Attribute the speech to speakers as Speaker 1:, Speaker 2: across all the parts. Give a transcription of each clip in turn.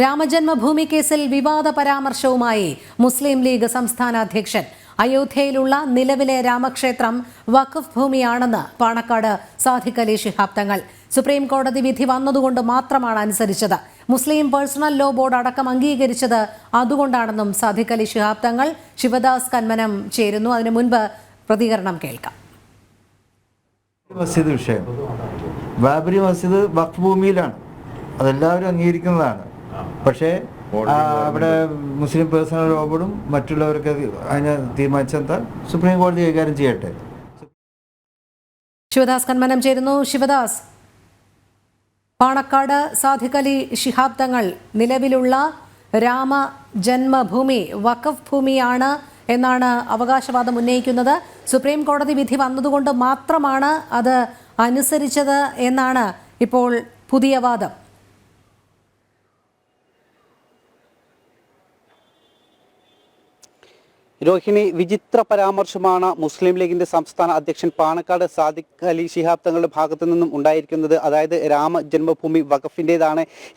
Speaker 1: രാമജന്മഭൂമി കേസിൽ വിവാദ പരാമർശവുമായി മുസ്ലിം ലീഗ് സംസ്ഥാന അധ്യക്ഷൻ. അയോധ്യയിലുള്ള നിലവിലെ രാമക്ഷേത്രം വഖഫ് ഭൂമിയാണെന്ന് പാണക്കാട് സാദിഖ് അലി ശിഹാബ് തങ്ങൾ. സുപ്രീം കോടതി വിധി വന്നതുകൊണ്ട് മാത്രമാണ് അനുസരിച്ചത്. മുസ്ലിം പേഴ്സണൽ ലോ ബോർഡ് അടക്കം അംഗീകരിച്ചത് അതുകൊണ്ടാണെന്നും സാദിഖ് അലി ശിഹാബ് തങ്ങൾ ശിവദാസ് കന്മനം ചേരുന്നു. അതിനു മുൻപ് പ്രതികരണം കേൾക്കാം.
Speaker 2: മസ്ജിദ് വിഷയം. ബാബരി മസ്ജിദ് വഖഫ് ഭൂമിയിലാണ്. അതെല്ലാവരും അംഗീകരിക്കുന്നതാണ്. പക്ഷേ ആ, അവിടെ മുസ്ലിം പേഴ്സണൽ ലോ ബോർഡും മറ്റുള്ളവരൊക്കെ അതിനെ തീരുമാനിച്ചെന്താ സുപ്രീം കോടതി കൈകാര്യം ചെയ്യട്ടെ.
Speaker 1: ശിവദാസ് കന്മനം ചേരുന്നു. ശിവദാസ് പാണക്കാട് സാദിഖ് അലി ശിഹാബ് തങ്ങൾ നിലവിലുള്ള രാമ ജന്മഭൂമി വഖഫ് ഭൂമിയാണ് എന്നാണ് അവകാശവാദം ഉന്നയിക്കുന്നത്. സുപ്രീം കോടതി വിധി വന്നതുകൊണ്ട് മാത്രമാണ് അത് അനുസരിച്ചത് എന്നാണ് ഇപ്പോൾ പുതിയ വാദം.
Speaker 3: രോഹിണി വിചിത്ര പരാമർശമാണ് മുസ്ലിം ലീഗിന്റെ സംസ്ഥാന അധ്യക്ഷൻ പാണക്കാട് സാദിഖ് അലി ശിഹാബ് തങ്ങളുടെ ഭാഗത്തു നിന്നും ഉണ്ടായിരിക്കുന്നത്. അതായത് രാമ ജന്മഭൂമി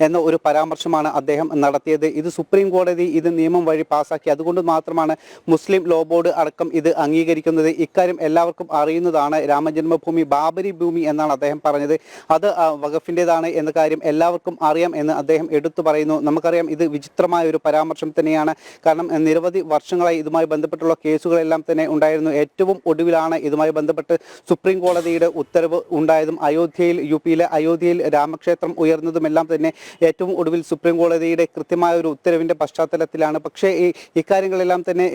Speaker 3: എന്ന ഒരു പരാമർശമാണ് അദ്ദേഹം നടത്തിയത്. ഇത് സുപ്രീം കോടതി ഇത് നിയമം വഴി പാസാക്കി. അതുകൊണ്ട് മാത്രമാണ് മുസ്ലിം ലോ ബോർഡ് അടക്കം ഇത് അംഗീകരിക്കുന്നത്. ഇക്കാര്യം എല്ലാവർക്കും അറിയുന്നതാണ് രാമജന്മഭൂമി ബാബരി ഭൂമി എന്നാണ് അദ്ദേഹം പറഞ്ഞത്. അത് വഖഫിന്റെതാണ് എന്ന കാര്യം എല്ലാവർക്കും അറിയാം എന്ന് അദ്ദേഹം എടുത്തു പറയുന്നു. നമുക്കറിയാം ഇത് വിചിത്രമായ ഒരു പരാമർശം തന്നെയാണ്. കാരണം നിരവധി വർഷങ്ങളായി ഇതുമായി ബന്ധപ്പെട്ടുള്ള കേസുകളെല്ലാം തന്നെ ഉണ്ടായിരുന്നു. ഏറ്റവും ഒടുവിലാണ് ഇതുമായി ബന്ധപ്പെട്ട് സുപ്രീം കോടതിയുടെ ഉത്തരവ് ഉണ്ടായതും അയോധ്യയിൽ യു പിയിലെ അയോധ്യയിൽ രാമക്ഷേത്രം ഉയർന്നതുമെല്ലാം തന്നെ ഏറ്റവും ഒടുവിൽ സുപ്രീം കോടതിയുടെ കൃത്യമായ ഒരു ഉത്തരവിന്റെ പശ്ചാത്തലത്തിലാണ്. പക്ഷേ ഈ ഇക്കാര്യങ്ങളെല്ലാം തന്നെ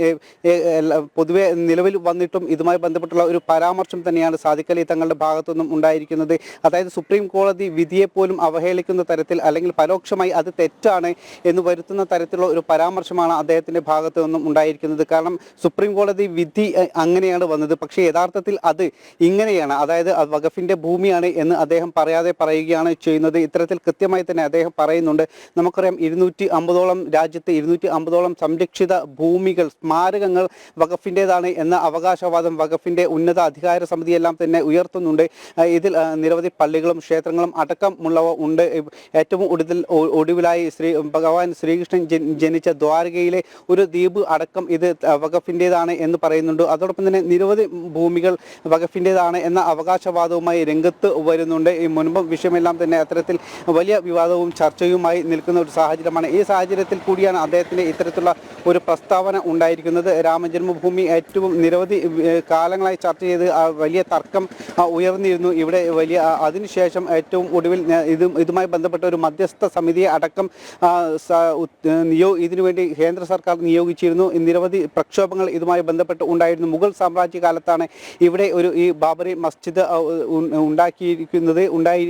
Speaker 3: പൊതുവെ നിലവിൽ വന്നിട്ടും ഇതുമായി ബന്ധപ്പെട്ടുള്ള ഒരു പരാമർശം തന്നെയാണ് സാധിക്കലി തങ്ങളുടെ ഭാഗത്തുനിന്നും ഉണ്ടായിരിക്കുന്നത്. അതായത് സുപ്രീം കോടതി വിധിയെ പോലും അവഹേളിക്കുന്ന തരത്തിൽ അല്ലെങ്കിൽ പരോക്ഷമായി അത് തെറ്റാണ് എന്ന് വരുത്തുന്ന തരത്തിലുള്ള ഒരു പരാമർശമാണ് അദ്ദേഹത്തിന്റെ ഭാഗത്തു നിന്നും ഉണ്ടായിരിക്കുന്നത്. കാരണം സുപ്രീം കോടതി വിധി അങ്ങനെയാണ് വന്നത്. പക്ഷേ യഥാർത്ഥത്തിൽ അത് ഇങ്ങനെയാണ്. അതായത് അത് വഖഫിന്റെ ഭൂമിയാണ് എന്ന് അദ്ദേഹം പറയാതെ പറയുകയാണ് ചെയ്യുന്നത്. ഇത്തരത്തിൽ കൃത്യമായി തന്നെ അദ്ദേഹം പറയുന്നുണ്ട്. നമുക്കറിയാം ഇരുന്നൂറ്റി അമ്പതോളം രാജ്യത്ത് ഇരുന്നൂറ്റി അമ്പതോളം സംരക്ഷിത ഭൂമികൾ സ്മാരകങ്ങൾ വഖഫിന്റെതാണ് എന്ന അവകാശവാദം വഖഫിന്റെ ഉന്നത അധികാര സമിതിയെല്ലാം തന്നെ ഉയർത്തുന്നുണ്ട്. ഇതിൽ നിരവധി പള്ളികളും ക്ഷേത്രങ്ങളും അടക്കമുള്ളവ ഉണ്ട്. ഏറ്റവും ഒടുവിൽ ഒടുവിലായി ശ്രീ ഭഗവാൻ ശ്രീകൃഷ്ണൻ ജനി- ജനിച്ച ദ്വാരകയിലെ ഒരു ദ്വീപ് അടക്കം ഇത് വഖഫിന്റെതാണ് എന്ന് പറയുന്നുണ്ട്. അതോടൊപ്പം തന്നെ നിരവധി ഭൂമികൾ വകഫിന്റെതാണ് എന്ന അവകാശവാദവുമായി രംഗത്ത് വരുന്നുണ്ട്. ഈ മുൻപ് വിഷയമെല്ലാം തന്നെ അത്തരത്തിൽ വലിയ വിവാദവും ചർച്ചയുമായി നിൽക്കുന്ന ഒരു സാഹചര്യമാണ്. ഈ സാഹചര്യത്തിൽ കൂടിയാണ് അദ്ദേഹത്തിന്റെ ഇത്തരത്തിലുള്ള ഒരു പ്രസ്താവന ഉണ്ടായിരിക്കുന്നത്. രാമജന്മഭൂമി ഏറ്റവും നിരവധി കാലങ്ങളായി ചർച്ച ചെയ്ത് വലിയ തർക്കം ഉയർന്നിരുന്നു. ഇവിടെ വലിയ അതിനുശേഷം ഏറ്റവും ഒടുവിൽ ഇത് ഇതുമായി ബന്ധപ്പെട്ട ഒരു മധ്യസ്ഥ സമിതിയെ അടക്കം നിയോ ഇതിനുവേണ്ടി കേന്ദ്ര സർക്കാർ നിയോഗിച്ചിരുന്നു. നിരവധി പ്രക്ഷോഭങ്ങൾ ഇതുമായി ബന്ധപ്പെട്ട് ഉണ്ടായിരുന്നു. മുഗൾ സാമ്രാജ്യ കാലത്താണ് ഇവിടെ ഒരു ഈ ബാബറി മസ്ജിദ് ഉണ്ടാക്കിയിരിക്കുന്നത് ഉണ്ടായി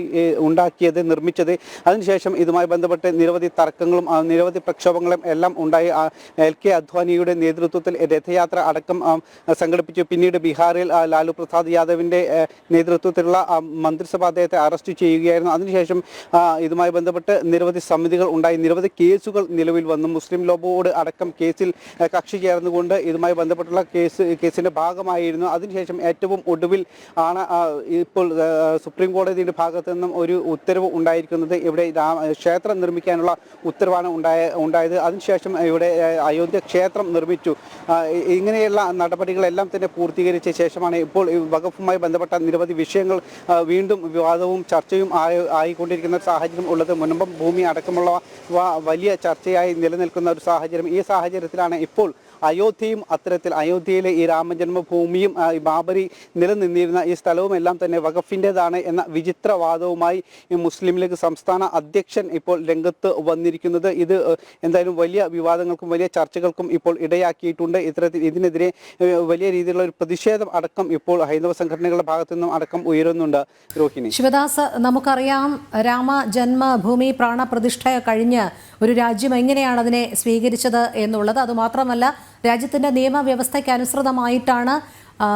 Speaker 3: ഉണ്ടാക്കിയത് നിർമ്മിച്ചത്. അതിനുശേഷം ഇതുമായി ബന്ധപ്പെട്ട് നിരവധി തർക്കങ്ങളും നിരവധി പ്രക്ഷോഭങ്ങളും എല്ലാം ഉണ്ടായി. എൽ കെ അദ്വാനിയുടെ നേതൃത്വത്തിൽ രഥയാത്ര അടക്കം സംഘടിപ്പിച്ചു. പിന്നീട് ബീഹാറിൽ ലാലു പ്രസാദ് യാദവിന്റെ നേതൃത്വത്തിലുള്ള മന്ത്രിസഭ അദ്ദേഹത്തെ അറസ്റ്റ് ചെയ്യുകയായിരുന്നു. അതിനുശേഷം ഇതുമായി ബന്ധപ്പെട്ട് നിരവധി സമിതികൾ ഉണ്ടായി. നിരവധി കേസുകൾ നിലവിൽ വന്നു. മുസ്ലിം ലോബോട് അടക്കം കേസിൽ കക്ഷി ചേർന്നുകൊണ്ട് ഇതുമായി ബന്ധപ്പെട്ടുള്ള കേസ് കേസിന്റെ ഭാഗമായിരുന്നു. അതിനുശേഷം ഏറ്റവും ഒടുവിൽ ആണ് ഇപ്പോൾ സുപ്രീം കോടതിയുടെ ഭാഗത്ത് നിന്നും ഒരു ഉത്തരവ് ഉണ്ടായിരിക്കുന്നത്. ഇവിടെ ക്ഷേത്രം നിർമ്മിക്കാനുള്ള ഉത്തരവാണ് ഉണ്ടായ ഉണ്ടായത്. അതിനുശേഷം ഇവിടെ അയോധ്യ ക്ഷേത്രം നിർമ്മിച്ചു. ഇങ്ങനെയുള്ള നടപടികളെല്ലാം തന്നെ പൂർത്തീകരിച്ച ശേഷമാണ് ഇപ്പോൾ വകുപ്പുമായി ബന്ധപ്പെട്ട നിരവധി വിഷയങ്ങൾ വീണ്ടും വിവാദവും ചർച്ചയും ആയി ആയിക്കൊണ്ടിരിക്കുന്ന സാഹചര്യം ഉള്ളത്. മുൻപം ഭൂമി അടക്കമുള്ള വലിയ ചർച്ചയായി നിലനിൽക്കുന്ന ഒരു സാഹചര്യം. ഈ സാഹചര്യത്തിലാണ് ഇപ്പോൾ അയോധ്യയും അത്തരത്തിൽ അയോധ്യയിലെ ഈ രാമജന്മഭൂമിയും ബാബരി നിലനിന്നിരുന്ന ഈ സ്ഥലവും എല്ലാം തന്നെ വഖഫിന്റെതാണ് എന്ന വിചിത്രവാദവുമായി മുസ്ലിം ലീഗ് സംസ്ഥാന അധ്യക്ഷൻ ഇപ്പോൾ രംഗത്ത് വന്നിരിക്കുന്നത്. ഇത് എന്തായാലും വലിയ വിവാദങ്ങൾക്കും വലിയ ചർച്ചകൾക്കും ഇപ്പോൾ ഇടയാക്കിയിട്ടുണ്ട്. ഇത്തരത്തിൽ ഇതിനെതിരെ വലിയ രീതിയിലുള്ള ഒരു പ്രതിഷേധം അടക്കം ഇപ്പോൾ ഹൈന്ദവ സംഘടനകളുടെ ഭാഗത്തു നിന്നും അടക്കം ഉയരുന്നുണ്ട്. രോഹിണി.
Speaker 1: ശിവദാസ് നമുക്കറിയാം രാമ ജന്മഭൂമി പ്രാണപ്രതിഷ്ഠ കഴിഞ്ഞ് ഒരു രാജ്യം എങ്ങനെയാണ് അതിനെ സ്വീകരിച്ചത് എന്നുള്ളത്. അതുമാത്രമല്ല രാജ്യത്തിന്റെ നിയമവ്യവസ്ഥയ്ക്ക് അനുസൃതമായിട്ടാണ് ആ,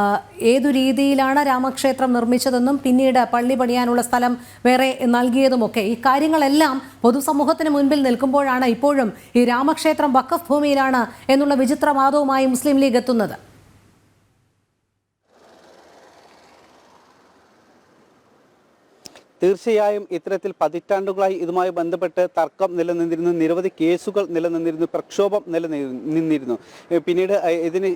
Speaker 1: ഏതു രീതിയിലാണ് രാമക്ഷേത്രം നിർമ്മിച്ചതെന്നും പിന്നീട് പള്ളി പണിയാനുള്ള സ്ഥലം വേറെ നൽകിയതുമൊക്കെ. ഈ കാര്യങ്ങളെല്ലാം പൊതുസമൂഹത്തിന് മുൻപിൽ നിൽക്കുമ്പോഴാണ് ഇപ്പോഴും ഈ രാമക്ഷേത്രം വക്കഫ് ഭൂമിയിലാണ് എന്നുള്ള വിചിത്രവാദവുമായി മുസ്ലിം ലീഗ് എത്തുന്നത്.
Speaker 3: തീർച്ചയായും ഇത്തരത്തിൽ പതിറ്റാണ്ടുകളായി ഇതുമായി ബന്ധപ്പെട്ട് തർക്കം നിലനിന്നിരുന്നു നിരവധി കേസുകൾ നിലനിന്നിരുന്നു പ്രക്ഷോഭം നിലനിന്നിരുന്നു. പിന്നീട് ഇതിന്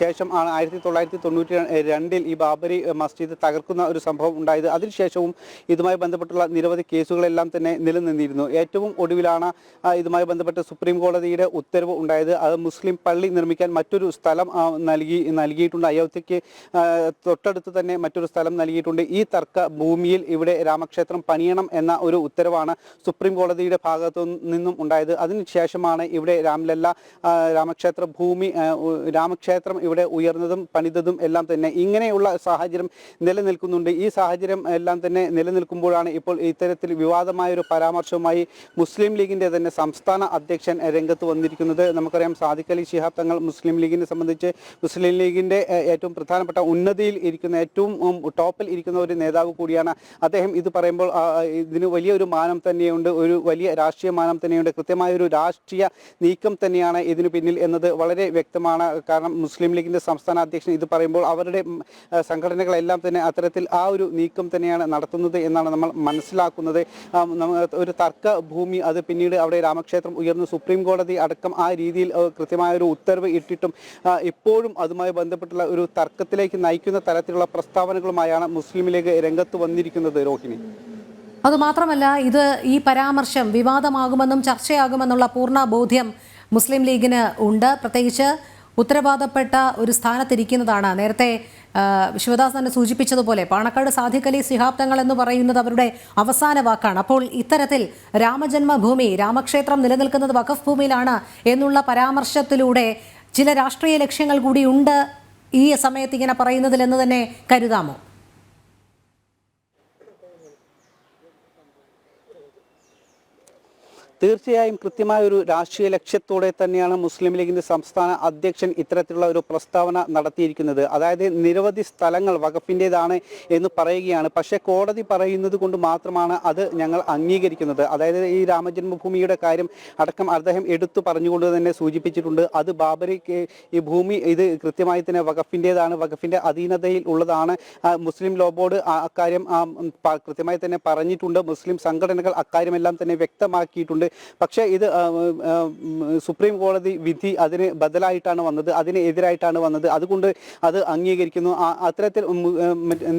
Speaker 3: ശേഷം ആണ് ആയിരത്തി തൊള്ളായിരത്തി തൊണ്ണൂറ്റി രണ്ടിൽ ഈ ബാബരി മസ്ജിദ് തകർക്കുന്ന ഒരു സംഭവം ഉണ്ടായത്. അതിനുശേഷവും ഇതുമായി ബന്ധപ്പെട്ടുള്ള നിരവധി കേസുകളെല്ലാം തന്നെ നിലനിന്നിരുന്നു. ഏറ്റവും ഒടുവിലാണ് ഇതുമായി ബന്ധപ്പെട്ട് സുപ്രീം കോടതിയുടെ ഉത്തരവ് ഉണ്ടായത്. അത് മുസ്ലിം പള്ളി നിർമ്മിക്കാൻ മറ്റൊരു സ്ഥലം നൽകി നൽകിയിട്ടുണ്ട്. അയോധ്യയ്ക്ക് തൊട്ടടുത്ത് തന്നെ മറ്റൊരു സ്ഥലം നൽകിയിട്ടുണ്ട്. ഈ തർക്ക ഭൂമിയിൽ ഇവിടെ രാമക്ഷേത്രം പണിയണം എന്ന ഒരു ഉത്തരവാണ് സുപ്രീം കോടതിയുടെ ഭാഗത്തു നിന്നും ഉണ്ടായത്. അതിനുശേഷമാണ് ഇവിടെ രാംലല്ല രാമക്ഷേത്ര ഭൂമി രാമക്ഷേത്രം ഇവിടെ ഉയർന്നതും പണിതതും എല്ലാം തന്നെ ഇങ്ങനെയുള്ള സാഹചര്യം നിലനിൽക്കുന്നുണ്ട്. ഈ സാഹചര്യം എല്ലാം തന്നെ നിലനിൽക്കുമ്പോഴാണ് ഇപ്പോൾ ഇത്തരത്തിൽ വിവാദമായ ഒരു പരാമർശവുമായി മുസ്ലിം ലീഗിന്റെ തന്നെ സംസ്ഥാന അധ്യക്ഷൻ രംഗത്ത് വന്നിരിക്കുന്നത്. നമുക്കറിയാം സാദിഖ് അലി ശിഹാബ് തങ്ങൾ മുസ്ലിം ലീഗിനെ സംബന്ധിച്ച് മുസ്ലിം ലീഗിന്റെ ഏറ്റവും പ്രധാനപ്പെട്ട ഉന്നതിയിൽ ഇരിക്കുന്ന ഏറ്റവും ടോപ്പിൽ ഇരിക്കുന്ന ഒരു നേതാവ് കൂടിയാണ് അദ്ദേഹം. ഇത് പറയുമ്പോൾ ഇതിന് വലിയ ഒരു മാനം തന്നെയുണ്ട് ഒരു വലിയ രാഷ്ട്രീയ മാനം തന്നെയുണ്ട് കൃത്യമായ ഒരു രാഷ്ട്രീയ നീക്കം തന്നെയാണ് ഇതിനു പിന്നിൽ എന്നത് വളരെ വ്യക്തമാണ്. കാരണം മുസ്ലിം ലീഗിന്റെ സംസ്ഥാന അധ്യക്ഷൻ ഇത് പറയുമ്പോൾ അവരുടെ സംഘടനകളെല്ലാം തന്നെ അത്തരത്തിൽ ആ ഒരു നീക്കം തന്നെയാണ് നടത്തുന്നത് എന്നാണ് നമ്മൾ മനസ്സിലാക്കുന്നത്. ഒരു തർക്ക ഭൂമി അത് പിന്നീട് അവിടെ രാമക്ഷേത്രം ഉയർന്നു സുപ്രീം കോടതി അടക്കം ആ രീതിയിൽ കൃത്യമായ ഒരു ഉത്തരവ് ഇട്ടിട്ടും ഇപ്പോഴും അതുമായി ബന്ധപ്പെട്ടുള്ള ഒരു തർക്കത്തിലേക്ക് നയിക്കുന്ന തരത്തിലുള്ള പ്രസ്താവനകളുമായാണ് മുസ്ലിം ലീഗ് രംഗത്ത് വന്നിരിക്കുന്നത് രോഹിണി.
Speaker 1: അതുമാത്രമല്ല ഇത് ഈ പരാമർശം വിവാദമാകുമെന്നും ചർച്ചയാകുമെന്നുള്ള പൂർണ ബോധ്യം മുസ്ലിം ലീഗിന് ഉണ്ട്. പ്രത്യേകിച്ച് ഉത്തരവാദപ്പെട്ട ഒരു സ്ഥാനത്തിരിക്കുന്നതാണ്. നേരത്തെ ശിവദാസ് തന്നെ സൂചിപ്പിച്ചതുപോലെ പാണക്കാട് സാധിക്കലി സിഹാബ് തങ്ങൾ എന്ന് പറയുന്നത് അവരുടെ അവസാന വാക്കാണ്. അപ്പോൾ ഇത്തരത്തിൽ രാമജന്മഭൂമി രാമക്ഷേത്രം നിലനിൽക്കുന്നത് വഖഫ് ഭൂമിയിലാണ് എന്നുള്ള പരാമർശത്തിലൂടെ ചില രാഷ്ട്രീയ ലക്ഷ്യങ്ങൾ കൂടി ഉണ്ട് ഈ സമയത്ത് ഇങ്ങനെ പറയുന്നതിൽ എന്ന് തന്നെ കരുതാമോ?
Speaker 3: തീർച്ചയായും കൃത്യമായ ഒരു രാഷ്ട്രീയ ലക്ഷ്യത്തോടെ തന്നെയാണ് മുസ്ലിം ലീഗിന്റെ സംസ്ഥാന അധ്യക്ഷൻ ഇത്തരത്തിലുള്ള ഒരു പ്രസ്താവന നടത്തിയിരിക്കുന്നത്. അതായത് നിരവധി സ്ഥലങ്ങൾ വകുപ്പിന്റെതാണ് എന്ന് പറയുകയാണ്. പക്ഷേ കോടതി പറയുന്നത് കൊണ്ട് മാത്രമാണ് അത് ഞങ്ങൾ അംഗീകരിക്കുന്നത്. അതായത് ഈ രാമജന്മഭൂമിയുടെ കാര്യം അടക്കം അദ്ദേഹം എടുത്തു പറഞ്ഞുകൊണ്ട് തന്നെ സൂചിപ്പിച്ചിട്ടുണ്ട്. അത് ബാബരിക്ക് ഈ ഭൂമി ഇത് കൃത്യമായി തന്നെ വകഫിന്റെതാണ് വകുപ്പിന്റെ അധീനതയിൽ ഉള്ളതാണ്. മുസ്ലിം ലോ ബോർഡ് അക്കാര്യം കൃത്യമായി തന്നെ പറഞ്ഞിട്ടുണ്ട്. മുസ്ലിം സംഘടനകൾ അക്കാര്യമെല്ലാം തന്നെ വ്യക്തമാക്കിയിട്ടുണ്ട്. പക്ഷേ ഇത് സുപ്രീം കോടതി വിധി അതിന് ബദലായിട്ടാണ് വന്നത് അതിന് എതിരായിട്ടാണ് വന്നത്. അതുകൊണ്ട് അത് അംഗീകരിക്കുന്നു. അത്തരത്തിൽ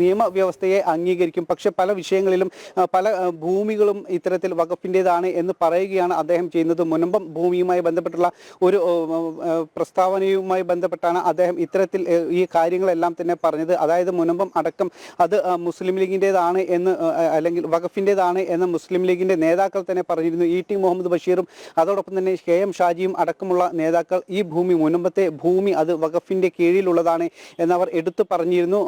Speaker 3: നിയമവ്യവസ്ഥയെ അംഗീകരിക്കും. പക്ഷെ പല വിഷയങ്ങളിലും പല ഭൂമികളും ഇത്തരത്തിൽ വകുപ്പിന്റെതാണ് എന്ന് പറയുകയാണ് അദ്ദേഹം ചെയ്യുന്നത്. മുനമ്പം ഭൂമിയുമായി ബന്ധപ്പെട്ടുള്ള ഒരു പ്രസ്താവനയുമായി ബന്ധപ്പെട്ടാണ് അദ്ദേഹം ഇത്തരത്തിൽ ഈ കാര്യങ്ങളെല്ലാം തന്നെ പറഞ്ഞത്. അതായത് മുനമ്പം അടക്കം അത് മുസ്ലിം ലീഗിന്റെതാണ് എന്ന് അല്ലെങ്കിൽ വഖഫിന്റെതാണ് എന്ന് മുസ്ലിം ലീഗിന്റെ നേതാക്കൾ തന്നെ പറഞ്ഞിരുന്നു. ഇ ടി മുഹമ്മദ് ബഷീറും അതോടൊപ്പം തന്നെ കെ എം ഷാജിയും അടക്കമുള്ള നേതാക്കൾ ഈ ഭൂമി മുനമ്പത്തെ ഭൂമി അത് വഖഫിന്റെ കീഴിലുള്ളതാണ് എന്നവർ എടുത്തു പറഞ്ഞിരുന്നു.